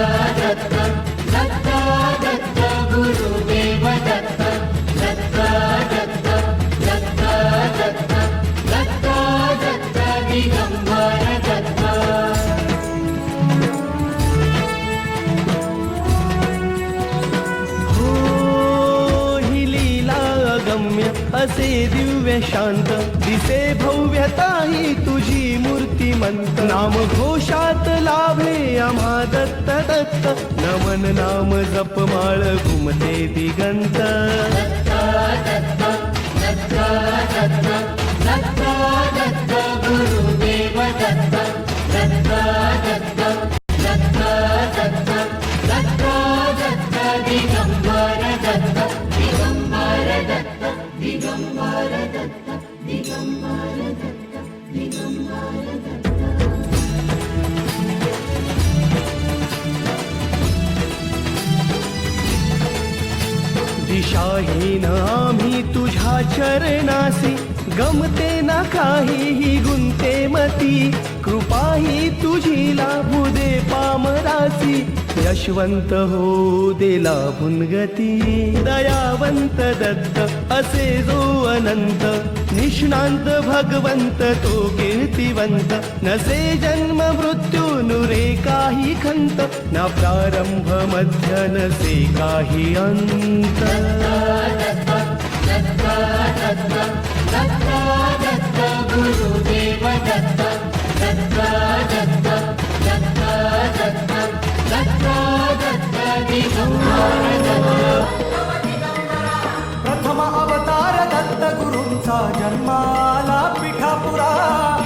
हो अगम्य असे दिव्य शांत. दिसे भव्यताही तुझी मूर्तिमंत. नाम घोषात लाभे आम्हा दत्त दत्त नमन नाम जपमाळ घुमते दिगंत. दिशाहीन आम्ही तुझ्या चरणासी गमते ना काहीही गुंते मती. कृपाही तुझी लाभू दे पामरासी यशवंत हो देला भुनगती दयावंत दत्त असे जो अनंत. निष्णांत भगवंत तो कीर्तिवंत. नसे जन्म मृत्यू नुरे काही खंत. ना प्रारंभ मध्य नसे काही अंत. धर्माला पिठापुरा.